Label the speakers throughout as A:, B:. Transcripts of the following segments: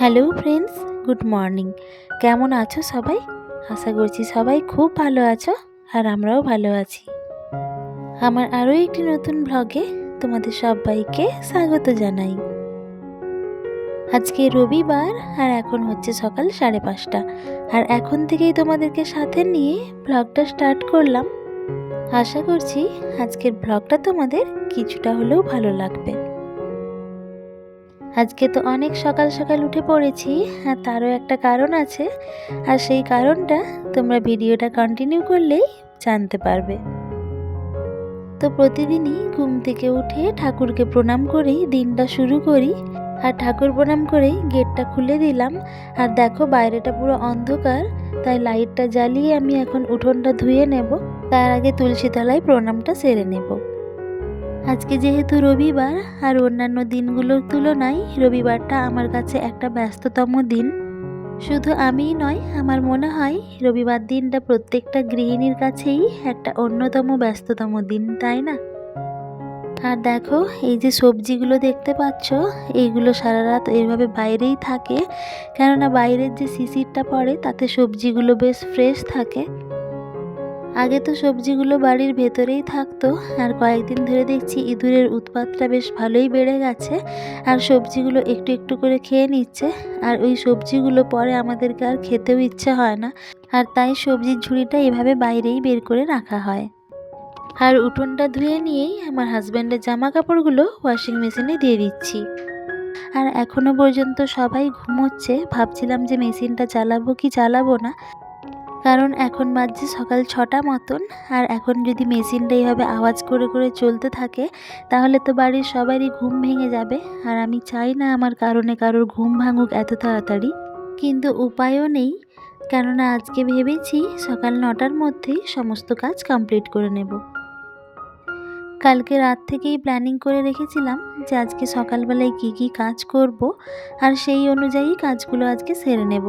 A: Hello friends, good morning. কেমন আছো সবাই? আশা করছি সবাই খুব ভালো আছো আর আমরাও ভালো আছি। আমার আরও একটি নতুন ব্লগে তোমাদের সবাইকে স্বাগত জানাই। আজকে রবিবার আর এখন হচ্ছে সকাল সাড়ে পাঁচটা। আর এখন থেকেই তোমাদেরকে সাথে নিয়ে ব্লগটা স্টার্ট করলাম। আশা করছি আজকের ব্লগটা তোমাদের কিছুটা হলেও ভালো লাগবে। আজকে তো অনেক সকাল সকাল উঠে পড়েছি আর তারও একটা কারণ আছে। আর সেই কারণটা তোমরা ভিডিওটা কন্টিনিউ করলেই জানতে পারবে। তো প্রতিদিনই ঘুম থেকে উঠে ঠাকুরকে প্রণাম করেই দিনটা শুরু করি, আর ঠাকুর প্রণাম করেই গেটটা খুলে দিলাম। আর দেখো বাইরেটা পুরো অন্ধকার, তাই লাইটটা জ্বালিয়ে আমি এখন উঠোনটা ধুয়ে নেব। তার আগে তুলসী তলায় প্রণামটা সেরে নেব। আজকে যেহেতু রবিবার আর অন্যান্য দিনগুলোর তুলনায় রবিবারটা আমার কাছে একটা ব্যস্ততম দিন। শুধু আমিই নয়, আমার মনে হয় রবিবার দিনটা প্রত্যেকটা গৃহিণীর কাছেই একটা অন্যতম ব্যস্ততম দিন, তাই না? আর দেখো, এই যে সবজিগুলো দেখতে পাচ্ছ, এইগুলো সারা রাত এইভাবে বাইরেই থাকে। কেননা বাইরের যে শিশিরটা পড়ে, তাতে সবজিগুলো বেশ ফ্রেশ থাকে। আগে তো সবজিগুলো বাড়ির ভেতরেই থাকতো, আর কয়েকদিন ধরে দেখছি ইঁদুরের উৎপাতটা বেশ ভালোই বেড়ে গেছে, আর সবজিগুলো একটু একটু করে খেয়ে নিচ্ছে, আর ওই সবজিগুলো পরে আমাদেরকে আর খেতেও ইচ্ছে হয় না, আর তাই সবজির ঝুড়িটা এভাবে বাইরেই বের করে রাখা হয়। আর উঠোনটা ধুয়ে নিয়েই আমার হাজব্যান্ডের জামা কাপড়গুলো ওয়াশিং মেশিনে দিয়ে দিচ্ছি। আর এখনও পর্যন্ত সবাই ঘুমোচ্ছে, ভাবছিলাম যে মেশিনটা চালাবো কি চালাবো না কারণ এখন বাজছে সকাল ছটা মতন, আর এখন যদি মেশিনটা এইভাবে আওয়াজ করে করে চলতে থাকে, তাহলে তো বাড়ির সবারই ঘুম ভেঙে যাবে, আর আমি চাই না আমার কারণে কারোর ঘুম ভাঙুক এত তাড়াতাড়ি। কিন্তু উপায়ও নেই, কেননা আজকে ভেবেছি সকাল নটার মধ্যেই সমস্ত কাজ কমপ্লিট করে নেব। কালকে রাত থেকেই প্ল্যানিং করে রেখেছিলাম যে আজকে সকালবেলায় কী কী কাজ করব, আর সেই অনুযায়ী কাজগুলো আজকে সেরে নেব।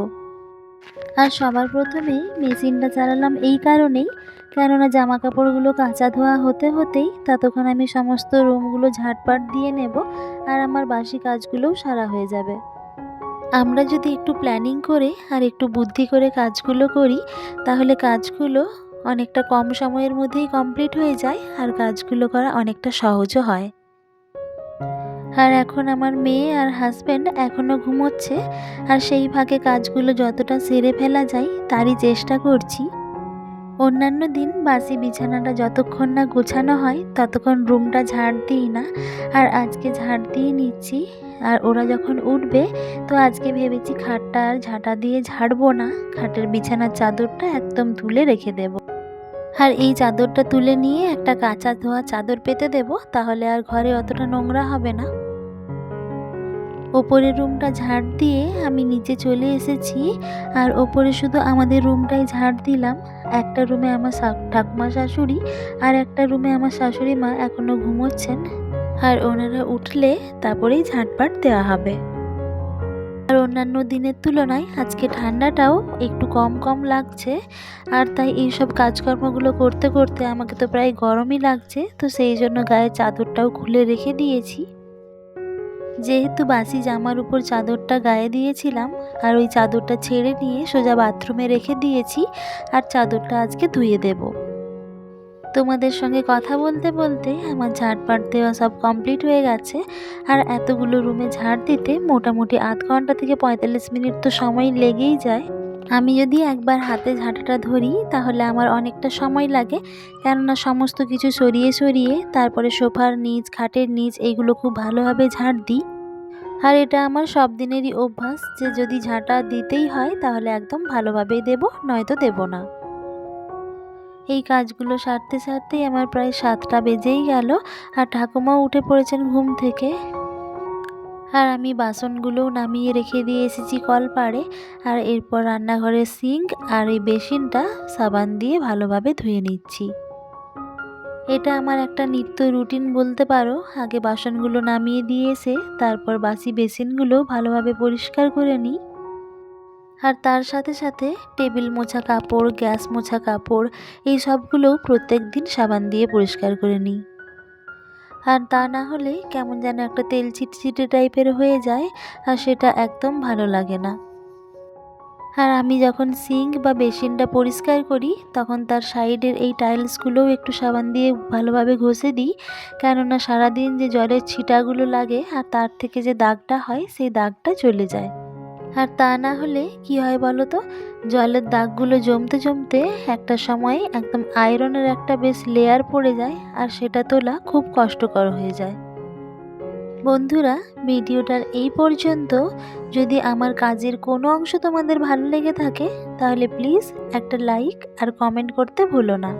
A: আর সবার প্রথমে মেশিনটা চালালাম এই কারণেই। কেননা জামা কাপড়গুলো কাঁচা ধোয়া হতে হতেই ততক্ষণ আমি সমস্ত রুমগুলো ঝাটপাট দিয়ে নেব আর আমার বাসি কাজগুলোও সারা হয়ে যাবে। আমরা যদি একটু প্ল্যানিং করে আর একটু বুদ্ধি করে কাজগুলো করি, তাহলে কাজগুলো অনেকটা কম সময়ের মধ্যেই কমপ্লিট হয়ে যায় আর কাজগুলো করা অনেকটা সহজও হয়। আর এখন আমার মেয়ে আর হাজব্যান্ড এখনও ঘুমোচ্ছে, আর সেই ভাগে কাজগুলো যতটা সেরে ফেলা যায়, তারই চেষ্টা করছি। অন্যান্য দিন বাসি বিছানাটা যতক্ষণ না গোছানো হয়, ততক্ষণ রুমটা ঝাড় দিই না, আর আজকে ঝাড় দিয়ে নিচ্ছি। আর ওরা যখন উঠবে, তো আজকে ভেবেছি খাটটা আর ঝাঁটা দিয়ে ঝাড়বো না, খাটের বিছানার চাদরটা একদম তুলে রেখে দেব। আর এই চাদরটা তুলে নিয়ে একটা কাঁচা ধোয়া চাদর পেতে দেব, তাহলে আর ঘরে অতটা নোংরা হবে না। ওপরের রুমটা ঝাড় দিয়ে আমি নিচে চলে এসেছি, আর ওপরে শুধু আমাদের রুমটাই ঝাড় দিলাম। একটা রুমে আমার ঠাকুমা শাশুড়ি, আর একটা রুমে আমার শাশুড়ি মা এখনও ঘুমোচ্ছেন। আর ওনারা উঠলে তারপরেই ঝাঁটপাট দেওয়া হবে। আর অন্যান্য দিনের তুলনায় আজকে ঠান্ডাটাও একটু কম কম লাগছে। আর তাই এইসব কাজকর্মগুলো করতে করতে আমাকে তো প্রায় গরমই লাগছে, তো সেই জন্য গায়ে চাদরটাও খুলে রেখে দিয়েছি। যেহেতু বাসি জামার উপর চাদরটা গায়ে দিয়েছিলাম, আর ওই চাদরটা ছেড়ে নিয়ে সোজা বাথরুমে রেখে দিয়েছি, আর চাদরটা আজকে ধুয়ে দেব। তোমাদের সঙ্গে কথা বলতে বলতে আমার ঝাড়পাট দেওয়া সব কমপ্লিট হয়ে গেছে। আর এতগুলো রুমে ঝাড় দিতে মোটামুটি আধ ঘণ্টা থেকে পঁয়তাল্লিশ মিনিট তো সময় লেগেই যায়। আমি যদি একবার হাতে ঝাঁটাটা ধরি, তাহলে আমার অনেকটা সময় লাগে। কেননা সমস্ত কিছু সরিয়ে সরিয়ে তারপরে সোফার নিচ, খাটের নিচ এইগুলো খুব ভালোভাবে ঝাড় দিই। আর এটা আমার সব দিনেরই অভ্যাস যে যদি ঝাঁটা দিতেই হয়, তাহলে একদম ভালোভাবেই দেব, নয়তো দেব না। এই কাজগুলো সারতে সারতেই আমার প্রায় সাতটা বেজেই গেল আর ঠাকুমাও উঠে পড়েছেন ঘুম থেকে। আর আমি বাসনগুলোও নামিয়ে রেখে দিয়ে এসেছি কলপাড়ে। আর এরপর রান্নাঘরের সিঙ্ক আর এই বেসিনটা সাবান দিয়ে ভালোভাবে ধুয়ে নিচ্ছি। এটা আমার একটা নিত্য রুটিন বলতে পারো। আগে বাসনগুলো নামিয়ে দিয়ে এসে তারপর বাসি বেসিনগুলো ভালোভাবে পরিষ্কার করে নিই। আর তার সাথে সাথে টেবিল মোছা কাপড়, গ্যাস মোছা কাপড়, এই সবগুলোও প্রত্যেক দিন সাবান দিয়ে পরিষ্কার করে নিই। আর তা না হলে কেমন যেন একটা তেল চিটচিটে টাইপের হয়ে যায় আর সেটা একদম ভালো লাগে না। আর আমি যখন সিঙ্ক বা বেসিনটা পরিষ্কার করি, তখন তার সাইডের এই টাইলসগুলোও একটু সাবান দিয়ে ভালোভাবে ঘষে দিই। কেননা সারাদিন যে জলের ছিটাগুলো লাগে আর তার থেকে যে দাগটা হয়, সেই দাগটা চলে যায়। আর তা না হলে কি হয় বলো তো? জলের দাগগুলো জমতে জমতে একটা সময় একদম আয়রনের একটা বেশ লেয়ার পড়ে যায় আর সেটা তোলা খুব কষ্টকর হয়ে যায়। বন্ধুরা, ভিডিওটার এই পর্যন্ত। যদি আমার কাজের কোনো অংশ তোমাদের ভালো লেগে থাকে, তাহলে প্লিজ একটা লাইক আর কমেন্ট করতে ভুলো না।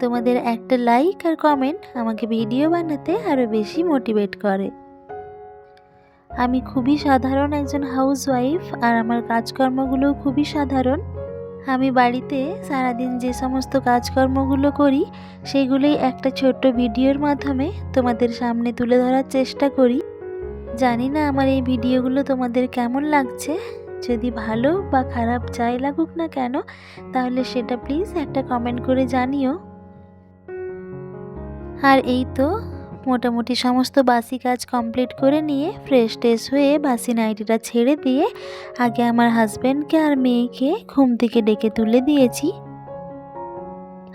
A: তোমাদের একটা লাইক আর কমেন্ট আমাকে ভিডিও বানাতে আরও বেশি মোটিভেট করে। আমি খুবই সাধারণ একজন হাউসওয়াইফ আর আমার কাজকর্মগুলোও খুবই সাধারণ। আমি বাড়িতে সারাদিন যে সমস্ত কাজকর্মগুলো করি, সেগুলোই একটা ছোট্ট ভিডিওর মাধ্যমে তোমাদের সামনে তুলে ধরার চেষ্টা করি। জানি না আমার এই ভিডিওগুলো তোমাদের কেমন লাগছে। যদি ভালো বা খারাপ যাই লাগুক না কেন, তাহলে সেটা প্লিজ একটা কমেন্ট করে জানিও। আর এই তো মোটামুটি সমস্ত বাসি কাজ কমপ্লিট করে নিয়ে ফ্রেশ ট্রেশ হয়ে বাসি নাইটিটা ছেড়ে দিয়ে আগে আমার হাজব্যান্ডকে আর মেয়েকে ঘুম থেকে ডেকে তুলে দিয়েছি।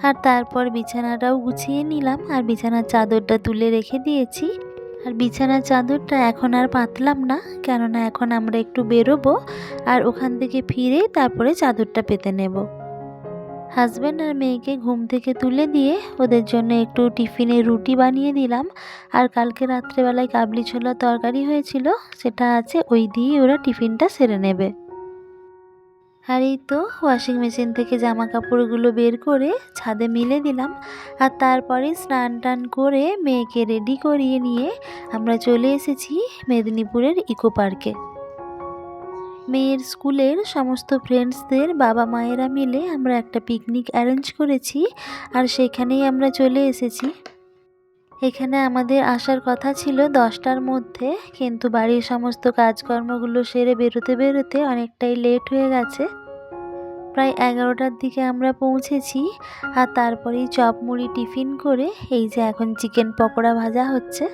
A: আর তারপর বিছানাটাও গুছিয়ে নিলাম আর বিছানার চাদরটা তুলে রেখে দিয়েছি। আর বিছানার চাদরটা এখন আর পাতলাম না, কেননা এখন আমরা একটু বেরোবো আর ওখান থেকে ফিরে তারপরে চাদরটা পেতে নেব। হাজব্যান্ড আর মেয়েকে ঘুম থেকে তুলে দিয়ে ওদের জন্য একটু টিফিনে রুটি বানিয়ে দিলাম। আর কালকে রাত্রেবেলায় কাবলি ছোলা তরকারি হয়েছিল, সেটা আছে, ওই দিয়ে ওরা টিফিনটা সেরে নেবে। আর এই তো ওয়াশিং মেশিন থেকে জামা কাপড়গুলো বের করে ছাদে মিলে দিলাম। আর তারপরে স্নান টান করে মেয়েকে রেডি করিয়ে নিয়ে আমরা চলে এসেছি মেদিনীপুরের ইকো পার্কে মেয়ের স্কুলের সমস্ত ফ্রেন্ডসদের বাবা মায়েরা মিলে আমরা একটা পিকনিক অ্যারেঞ্জ করেছি আর সেখানেই আমরা চলে এসেছি। এখানে আমাদের আসার কথা ছিল দশটার মধ্যে, কিন্তু বাড়ির সমস্ত কাজকর্মগুলো সেরে বেরোতে বেরোতে অনেকটাই লেট হয়ে গেছে। প্রায় এগারোটার দিকে আমরা পৌঁছেছি আর তারপরেই চপ মুড়ি টিফিন করে এই যে এখন চিকেন পকোড়া ভাজা হচ্ছে।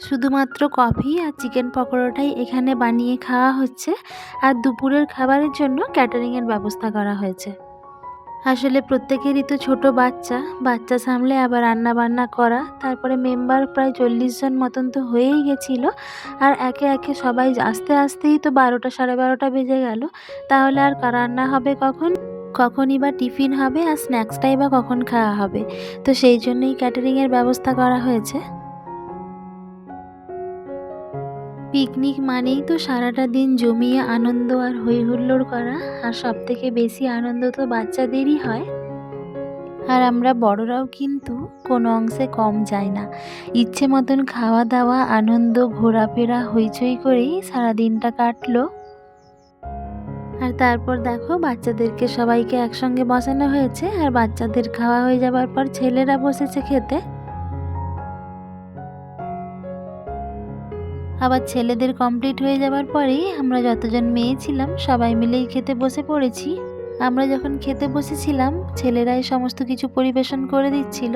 A: শুধুমাত্র কফি আর চিকেন পকোড়াটাই এখানে বানিয়ে খাওয়া হচ্ছে আর দুপুরের খাবারের জন্য ক্যাটারিংয়ের ব্যবস্থা করা হয়েছে। আসলে প্রত্যেকেরই তো ছোট বাচ্চা বাচ্চা সামলে আবার রান্না বান্না করা। তারপরে মেম্বার প্রায় চল্লিশ জন মতন তো হয়েই গেছিল। আর একে একে সবাই আস্তে আস্তেই তো বারোটা সাড়ে বারোটা বেজে গেল। তাহলে আর রান্না হবে কখন? কখনই বা টিফিন হবে আর স্ন্যাক্সটাই বা কখন খাওয়া হবে? তো সেই জন্যই ক্যাটারিংয়ের ব্যবস্থা করা হয়েছে। পিকনিক মানেই তো সারাটা দিন জমিয়ে আনন্দ আর হই হুল্লোড় করা, আর সব থেকে বেশি আনন্দ তো বাচ্চাদেরই হয়। আর আমরা বড়রাও কিন্তু কোনো অংশে কম যায় না। ইচ্ছে মতন খাওয়া দাওয়া, আনন্দ, ঘোরাফেরা, হইচই করেই সারা দিনটা কাটলো। আর তারপর দেখো বাচ্চাদেরকে সবাইকে একসঙ্গে বসানো হয়েছে, আর বাচ্চাদের খাওয়া হয়ে যাবার পর ছেলেরা বসেছে খেতে। আবার ছেলেদের কমপ্লিট হয়ে যাবার পরেই আমরা যতজন মেয়ে ছিলাম, সবাই মিলেই খেতে বসে পড়েছি। আমরা যখন খেতে বসেছিলাম ছেলেরাই সমস্ত কিছু পরিবেশন করে দিচ্ছিল।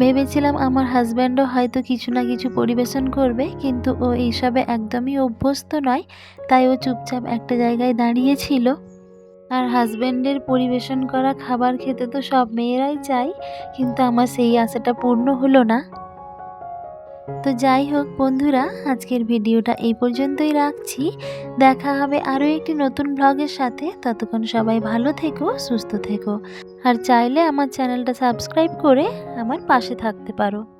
A: ভেবেছিলাম আমার হাজব্যান্ডও হয়তো কিছু না কিছু পরিবেশন করবে, কিন্তু ও এইসবে একদমই অভ্যস্ত নয়, তাই ও চুপচাপ একটা জায়গায় দাঁড়িয়েছিল আর হাজব্যান্ডের পরিবেশন করা খাবার খেতে তো সব মেয়েরাই চায়, কিন্তু আমার সেই আশাটা পূর্ণ হলো না। তো যাই হোক বন্ধুরা, আজকের ভিডিওটা এই পর্যন্তই রাখছি। দেখা হবে আরও একটি নতুন ব্লগের সাথে। ততক্ষণ সবাই ভালো থেকো, সুস্থ থেকো। আর চাইলে আমার চ্যানেলটা সাবস্ক্রাইব করে আমার পাশে থাকতে পারো।